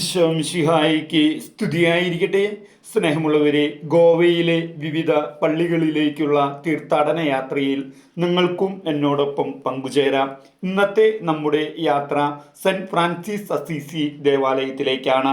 ഈശോ മിശിഹായിക്ക് സ്തുതിയായിരിക്കട്ടെ. സ്നേഹമുള്ളവരെ ഗോവയിലെ വിവിധ പള്ളികളിലേക്കുള്ള തീർത്ഥാടന യാത്രയിൽ നിങ്ങൾക്കും എന്നോടൊപ്പം പങ്കുചേരാം. ഇന്നത്തെ നമ്മുടെ യാത്ര സെന്റ് ഫ്രാൻസിസ് അസീസി ദേവാലയത്തിലേക്കാണ്.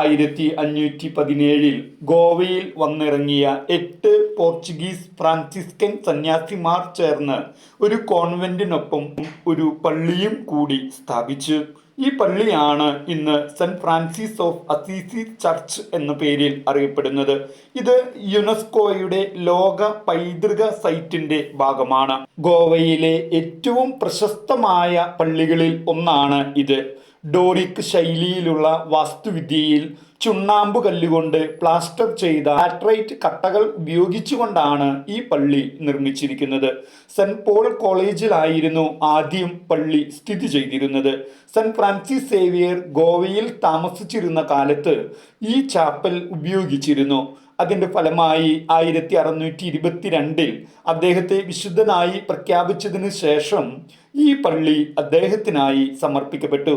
ആയിരത്തി അഞ്ഞൂറ്റി പതിനേഴിൽ ഗോവയിൽ വന്നിറങ്ങിയ എട്ട് പോർച്ചുഗീസ് ഫ്രാൻസിസ്കൻ സന്യാസിമാർ ചേർന്ന് ഒരു കോൺവെന്റിനൊപ്പം ഒരു പള്ളിയും കൂടി സ്ഥാപിച്ചു. ഈ പള്ളിയാണ് ഇന്ന് Saint Francis of Assisi church എന്ന പേരിൽ അറിയപ്പെടുന്നത്. ഇത് യുനെസ്കോയുടെ ലോക പൈതൃക സൈറ്റിന്റെ ഭാഗമാണ്. ഗോവയിലെ ഏറ്റവും പ്രശസ്തമായ പള്ളികളിൽ ഒന്നാണ് ഇത്. ഡോറിക് ശൈലിയിലുള്ള വാസ്തുവിദ്യയിൽ ചുണ്ണാമ്പ് കല്ലുകൊണ്ട് പ്ലാസ്റ്റർ ചെയ്ത ആട്രൈറ്റ് കട്ടകൾ ഉപയോഗിച്ചുകൊണ്ടാണ് ഈ പള്ളി നിർമ്മിച്ചിരിക്കുന്നത്. സെന്റ് പോൾ കോളേജിലായിരുന്നു ആദ്യം പള്ളി സ്ഥിതി ചെയ്തിരുന്നത്. സെന്റ് ഫ്രാൻസിസ് സേവിയർ ഗോവയിൽ താമസിച്ചിരുന്ന കാലത്ത് ഈ ചാപ്പൽ ഉപയോഗിച്ചിരുന്നു. അതിന്റെ ഫലമായി ആയിരത്തി അറുന്നൂറ്റി ഇരുപത്തിരണ്ടിൽ അദ്ദേഹത്തെ വിശുദ്ധനായി പ്രഖ്യാപിച്ചതിന് ശേഷം ഈ പള്ളി അദ്ദേഹത്തിനായി സമർപ്പിക്കപ്പെട്ടു.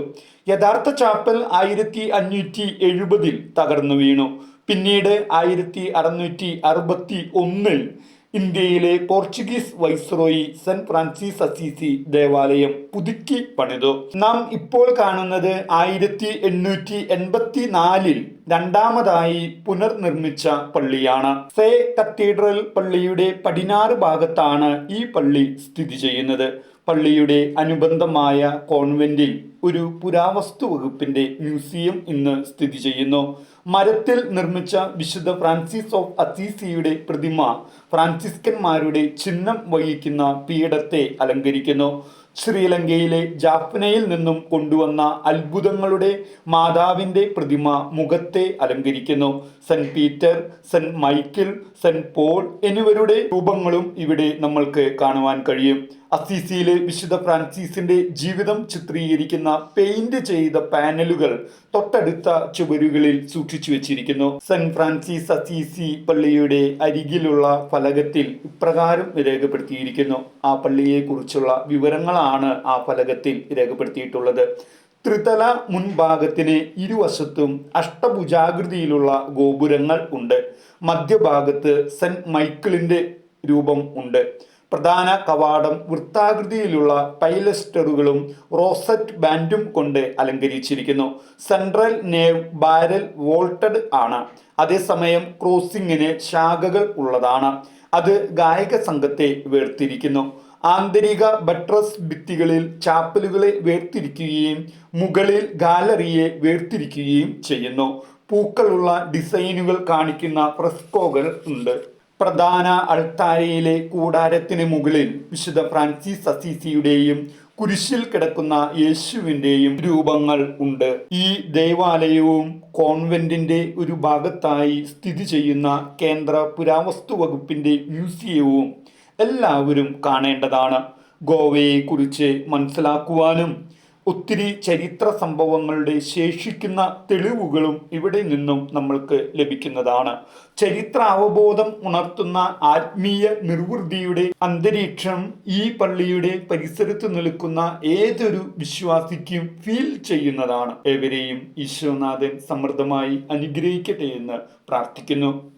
യഥാർത്ഥ ചാപ്പൽ ആയിരത്തി അഞ്ഞൂറ്റി എഴുപതിൽ തകർന്നു വീണു. പിന്നീട് ആയിരത്തി അറുന്നൂറ്റി അറുപത്തി ഒന്നിൽ ഇന്ത്യയിലെ Portuguese viceroy Saint Francis Assisi ദേവാലയം പുതുക്കി പണിതു. നാം ഇപ്പോൾ കാണുന്നത് ആയിരത്തി എണ്ണൂറ്റി എൺപത്തി നാലിൽ രണ്ടാമതായി പുനർനിർമ്മിച്ച പള്ളിയാണ്. സേ കത്തീഡ്രൽ പള്ളിയുടെ പടിഞ്ഞാറ് ഭാഗത്താണ് ഈ പള്ളി സ്ഥിതി ചെയ്യുന്നത്. പള്ളിയുടെ അനുബന്ധമായ കോൺവെന്റിൽ ഒരു പുരാവസ്തു വകുപ്പിന്റെ മ്യൂസിയം ഇന്ന് സ്ഥിതി ചെയ്യുന്നു. മരത്തിൽ നിർമ്മിച്ച വിശുദ്ധ ഫ്രാൻസിസ് ഓഫ് അസീസിയുടെ പ്രതിമ ഫ്രാൻസിസ്കന്മാരുടെ ചിഹ്നം വഹിക്കുന്ന പീഠത്തെ അലങ്കരിക്കുന്നു. ശ്രീലങ്കയിലെ ജാഫ്നയിൽ നിന്നും കൊണ്ടുവന്ന അത്ഭുതങ്ങളുടെ മാതാവിന്റെ പ്രതിമ മുഖത്തെ അലങ്കരിക്കുന്നു. Saint Peter Saint Michael Saint Paul എന്നിവരുടെ രൂപങ്ങളും ഇവിടെ നമ്മൾക്ക് കാണുവാൻ കഴിയും. അസീസിയിലെ വിശുദ്ധ ഫ്രാൻസിസിന്റെ ജീവിതം ചിത്രീകരിക്കുന്ന പെയിന്റ് ചെയ്ത പാനലുകൾ തൊട്ടടുത്ത ചുവരുകളിൽ സൂക്ഷിച്ചു വെച്ചിരിക്കുന്നു. സെന്റ് ഫ്രാൻസിസ് അസീസി പള്ളിയുടെ അരികിലുള്ള ഫലകത്തിൽ ഇപ്രകാരം രേഖപ്പെടുത്തിയിരിക്കുന്നു. ആ പള്ളിയെക്കുറിച്ചുള്ള വിവരങ്ങളാണ് ആ ഫലകത്തിൽ രേഖപ്പെടുത്തിയിട്ടുള്ളത്. ത്രിതല മുൻഭാഗത്തിന് ഇരുവശത്തും അഷ്ടഭുജാകൃതിയിലുള്ള ഗോപുരങ്ങൾ ഉണ്ട്. മധ്യഭാഗത്ത് സെന്റ് മൈക്കിളിന്റെ രൂപം ഉണ്ട്. പ്രധാന കവാടം വൃത്താകൃതിയിലുള്ള പൈലസ്റ്ററുകളും റോസറ്റ് ബാൻഡും കൊണ്ട് അലങ്കരിച്ചിരിക്കുന്നു. സെൻട്രൽ നേവ് ബാരൽ വോൾട്ടഡ് ആണ്. അതേസമയം ക്രോസിംഗിന് ശാഖകൾ ഉള്ളതാണ്. അത് ഗായക സംഘത്തെ വേർതിരിക്കുന്നു. ആന്തരിക ബട്രസ് ഭിത്തികളിൽ ചാപ്പലുകളെ വേർതിരിക്കുകയും മുകളിൽ ഗാലറിയെ വേർതിരിക്കുകയും ചെയ്യുന്നു. പൂക്കളുള്ള ഡിസൈനുകൾ കാണിക്കുന്ന ഫ്രെസ്കോകൾ ഉണ്ട്. പ്രധാന അൾത്താരയിലെ കൂടാരത്തിന് മുകളിൽ വിശുദ്ധ ഫ്രാൻസിസ് അസീസിയുടെയും കുരിശിൽ കിടക്കുന്ന യേശുവിന്റെയും രൂപങ്ങൾ ഉണ്ട്. ഈ ദേവാലയവും കോൺവെന്റിന്റെ ഒരു ഭാഗത്തായി സ്ഥിതി ചെയ്യുന്ന കേന്ദ്ര പുരാവസ്തു വകുപ്പിന്റെ മ്യൂസിയവും എല്ലാവരും കാണേണ്ടതാണ്. ഗോവയെക്കുറിച്ച് മനസ്സിലാക്കുവാനും ഒത്തിരി ചരിത്ര സംഭവങ്ങളുടെ ശേഷിക്കുന്ന തെളിവുകളും ഇവിടെ നിന്നും നമ്മൾക്ക് ലഭിക്കുന്നതാണ്. ചരിത്ര അവബോധം ഉണർത്തുന്ന ആത്മീയ നിർവൃതിയുടെ അന്തരീക്ഷം ഈ പള്ളിയുടെ പരിസരത്ത് നിൽക്കുന്ന ഏതൊരു വിശ്വാസിക്കും ഫീൽ ചെയ്യുന്നതാണ്. ഏവരെയും ഈശ്വനാഥൻ സമൃദ്ധമായി അനുഗ്രഹിക്കട്ടെ എന്ന് പ്രാർത്ഥിക്കുന്നു.